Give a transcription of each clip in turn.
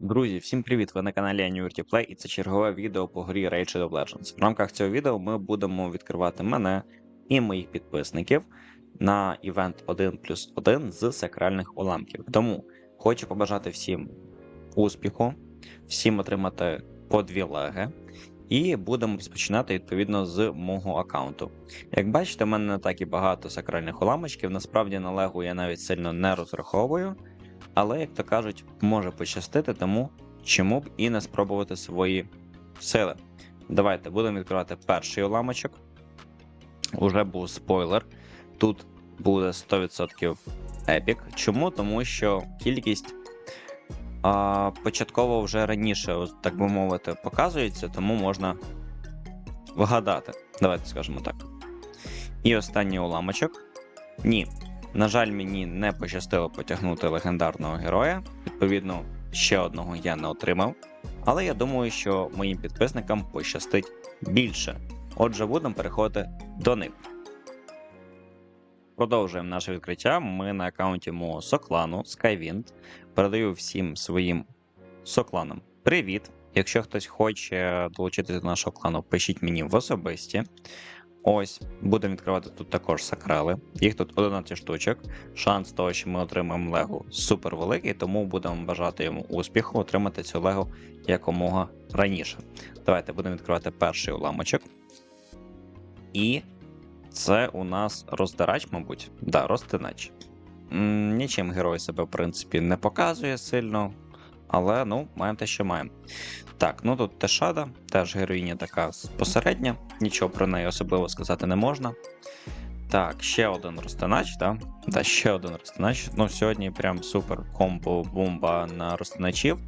Друзі, всім привіт! Ви на каналі Annuity Play і це чергове відео по грі Rage of Legends. В рамках цього відео ми будемо відкривати мене і моїх підписників на івент 1 плюс 1 з сакральних уламків. Тому хочу побажати всім успіху, всім отримати по дві леги. І будемо розпочинати відповідно з мого аккаунту. Як бачите, в мене не так і багато сакральних уламочків. Насправді на легу я навіть сильно не розраховую. Але, як то кажуть, може пощастити, тому чому б і не спробувати свої сили. Давайте будемо відкривати перший уламочок. Уже був спойлер. Тут буде 100% епік. Чому? Тому що кількість а, початково вже раніше, так би мовити, показується, тому можна вгадати. Давайте скажемо так. І останній уламочок. Ні, на жаль, мені не пощастило потягнути легендарного героя. Відповідно, ще одного я не отримав. Але я думаю, що моїм підписникам пощастить більше. Отже, будемо переходити до них. Продовжуємо наше відкриття. Ми на аккаунті мого соклану Skywind. Передаю всім своїм сокланам привіт. Якщо хтось хоче долучитися до нашого клану, пишіть мені в особисті. Ось, будемо відкривати тут також сакрали. Їх тут 11 штучок. Шанс того, що ми отримаємо легу супер великий, тому будемо бажати йому успіху отримати цю легу якомога раніше. Давайте будемо відкривати перший уламочок. І це у нас роздирач, мабуть. Да, розтинач. Нічим герой себе, в принципі, не показує сильно. Але ну, маємо те, що маємо. Так, ну тут Тешада, теж героїня така посередня, нічого про неї особливо сказати не можна. Так, ще один розтинач, так? Да, ще один розтинач. Ну, сьогодні прям супер комбо бомба на розтиначів.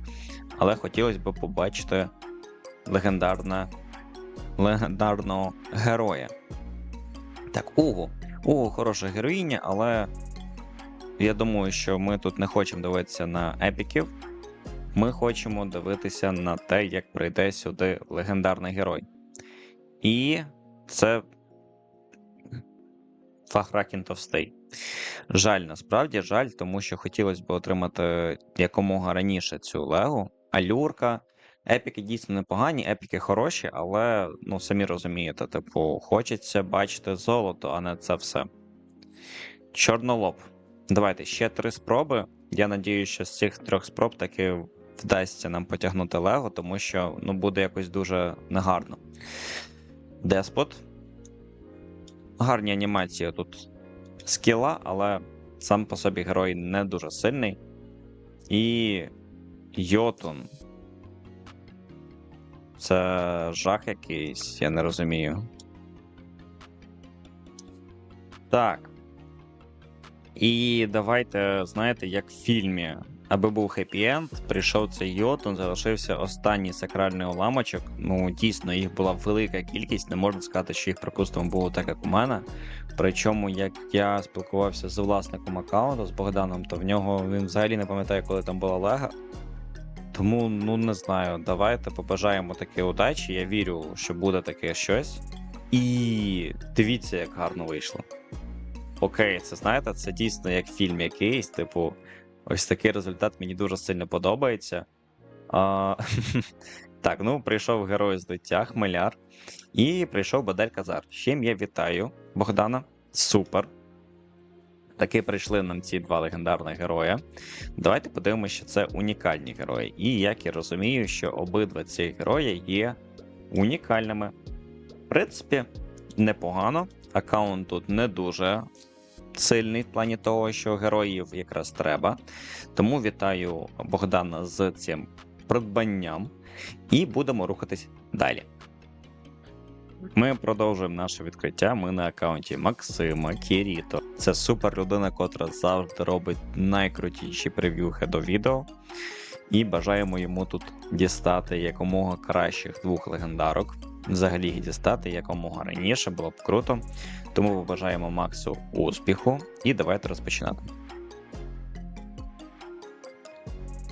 Але хотілося б побачити легендарне, легендарного героя. Так, Угу. Угу хороша героїня, але я думаю, що ми тут не хочемо дивитися на епіків. Ми хочемо дивитися на те, як прийде сюди легендарний герой. І це Фахракін Товстий. Жаль, насправді жаль, тому що хотілося б отримати якомога раніше цю легу. Алюрка. Епіки дійсно непогані, епіки хороші, але ну самі розумієте, типу, хочеться бачити золото, а не це все. Чорнолоб. Давайте ще три спроби. Я надію, що з цих трьох спроб таки вдасться нам потягнути Лего, тому що ну, буде якось дуже негарно. Деспот. Гарні анімації тут скіла, але сам по собі герой не дуже сильний. І Йотун. Це жах якийсь, я не розумію. Так. І давайте, знаєте, як в фільмі, аби був хеппі-енд, прийшов цей Йотун, залишився останній сакральний уламочок. Ну, дійсно, їх була велика кількість, не можна сказати, що їх, припустимо, було так, як у мене. Причому, як я спілкувався з власником аккаунту, з Богданом, то в нього він взагалі не пам'ятає, коли там була лега. Тому, ну не знаю, давайте побажаємо таки удачі. Я вірю, що буде таке щось. І дивіться, як гарно вийшло. Окей, це знаєте, це дійсно як фільм якийсь, типу, ось такий результат мені дуже сильно подобається. А, Так, ну прийшов герой з дитя, Хмеляр, і прийшов Бадель Казар. З чим я вітаю Богдана. Супер. Таки прийшли нам ці два легендарних героя. Давайте подивимося, що це унікальні герої. І як я розумію, що обидва ці герої є унікальними. В принципі, непогано. Аккаунт тут не дуже сильний в плані того, що героїв якраз треба. Тому вітаю Богдана з цим придбанням і будемо рухатись далі. Ми продовжуємо наше відкриття. Ми на аккаунті Максима Кіріто. Це супер людина, котра завжди робить найкрутіші прев'юхи до відео. І бажаємо йому тут дістати якомога кращих двох легендарок. Взагалі їх дістати якомога раніше, було б круто. Тому побажаємо Максу успіху і давайте розпочинати.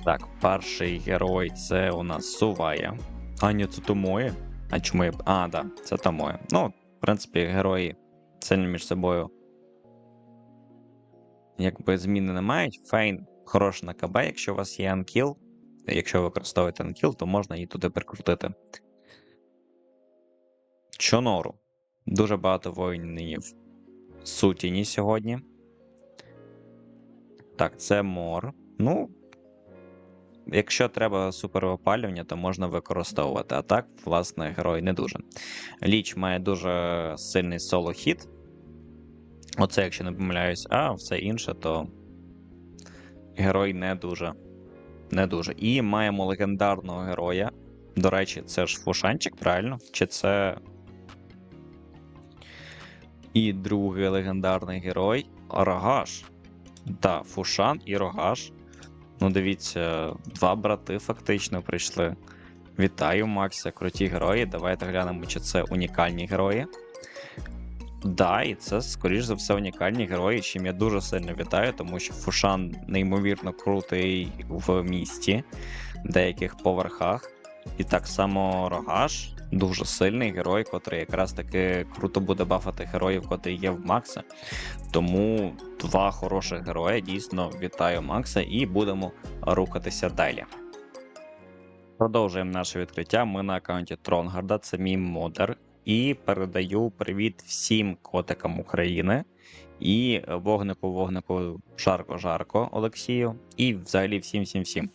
Так, перший герой це у нас Сувая. А, це Томоє. А чому я. А, да, це Томоє. Ну, в принципі, герої сильно між собою. Якби зміни не мають. Фейн хороший на КБ, якщо у вас є анкіл. якщо ви використовуєте на кіл, то можна її туди прикрутити. Чонору. Дуже багато воїнів сутіні сьогодні. Так, це мор. Ну, якщо треба суперопалювання, то можна використовувати. А так, власне, герой не дуже. Ліч має дуже сильний соло-хіт. Оце, якщо не помиляюсь, а все інше, то герой не дуже. Не дуже. І маємо легендарного героя. До речі, це ж Фушанчик, правильно? Чи це. І другий легендарний герой Рогаш. Так, Фушан і Рогаш. Ну, дивіться, два брати фактично прийшли. Вітаю, Макса, круті герої. Давайте глянемо, чи це унікальні герої. Да, і це, скоріш за все, унікальні герої, чим я дуже сильно вітаю, тому що Фушан неймовірно крутий в місті, деяких поверхах. І так само Рогаш дуже сильний герой, котрий якраз таки круто буде бафати героїв, котрі є в Макса. Тому два хороших герої. Дійсно вітаю Макса і будемо рухатися далі. Продовжуємо наше відкриття. Ми на аккаунті Тронгарда, це мій модер. І передаю привіт всім котикам України і вогнику, вогнику, жарко-жарко Олексію, і взагалі всім всім всім.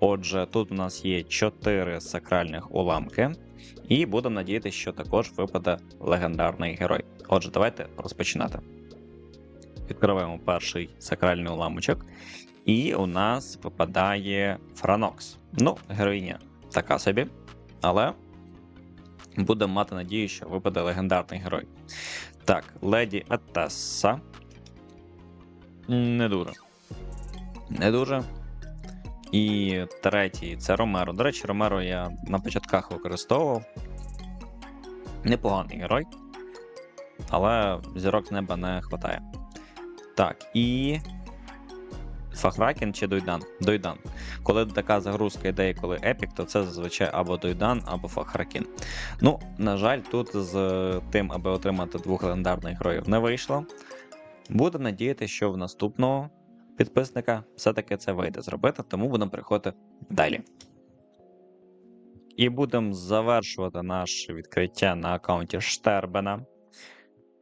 Отже, тут у нас є 4 сакральних уламки, і будемо надіятися, що також випаде легендарний герой. Отже, давайте розпочинати. Відкриваємо перший сакральний уламочок, і у нас випадає Франокс. Ну, героїня така собі, але будемо мати надію, що випаде легендарний герой. Так, леді Етесса. Не дуже. Не дуже. І третій це Ромеро. До речі, Ромеро я на початках використовував. Непоганий герой. Але зірок з неба не вистачає. Так, і. Фахракен чи Дойдан? Дойдан. Коли така загрузка йде, коли епік, то це зазвичай або Дойдан, або Фахракен. Ну, на жаль, тут з тим, аби отримати двох легендарних героїв, не вийшло. Буду надіятися, що в наступного підписника все-таки це вийде зробити, тому будемо переходити далі. І будемо завершувати наше відкриття на аккаунті Штербена.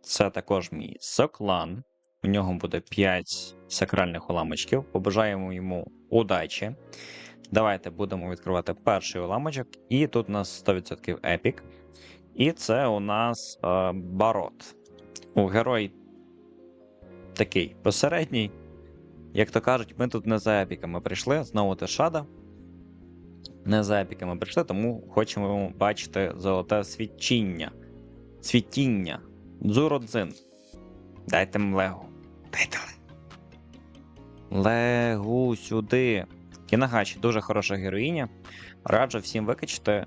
Це також мій соклан. У нього буде 5 сакральних уламочків. Побажаємо йому удачі. Давайте будемо відкривати перший уламочок. І тут у нас 100% епік. І це у нас е, барот. У герой такий посередній. Як то кажуть, ми тут не за епіками прийшли. Знову Тешада. Не за епіками прийшли, тому хочемо бачити золоте свідчіння. Світіння. Дзуродзин. Дайте млегу. Дайте Легу сюди. Кінагачі дуже хороша героїня. Раджу всім викачати.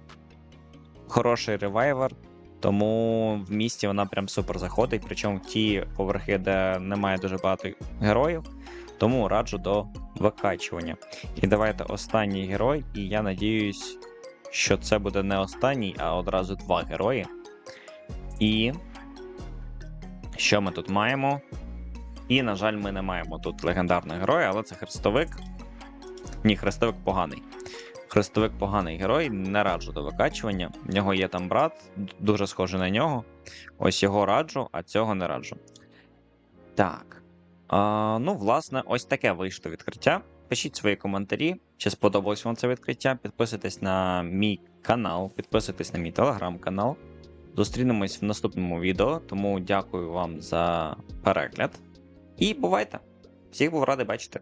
Хороший ревайвер, тому в місті вона прям супер заходить. Причому ті поверхи, де немає дуже багато героїв. Тому раджу до викачування. І давайте останній герой, і я надіюсь, що це буде не останній, а одразу два герої. І що ми тут маємо? І, на жаль, ми не маємо тут легендарного героя, але це хрестовик. Ні, хрестовик поганий. Хрестовик поганий герой, не раджу до викачування. В нього є там брат, дуже схожий на нього. Ось його раджу, а цього не раджу. Так. А, ну, власне, ось таке вийшло відкриття. Пишіть свої коментарі, чи сподобалось вам це відкриття. Підписуйтесь на мій канал, підписуйтесь на мій телеграм-канал. Зустрінемось в наступному відео, тому дякую вам за перегляд. І бувайте! Всіх був радий бачити.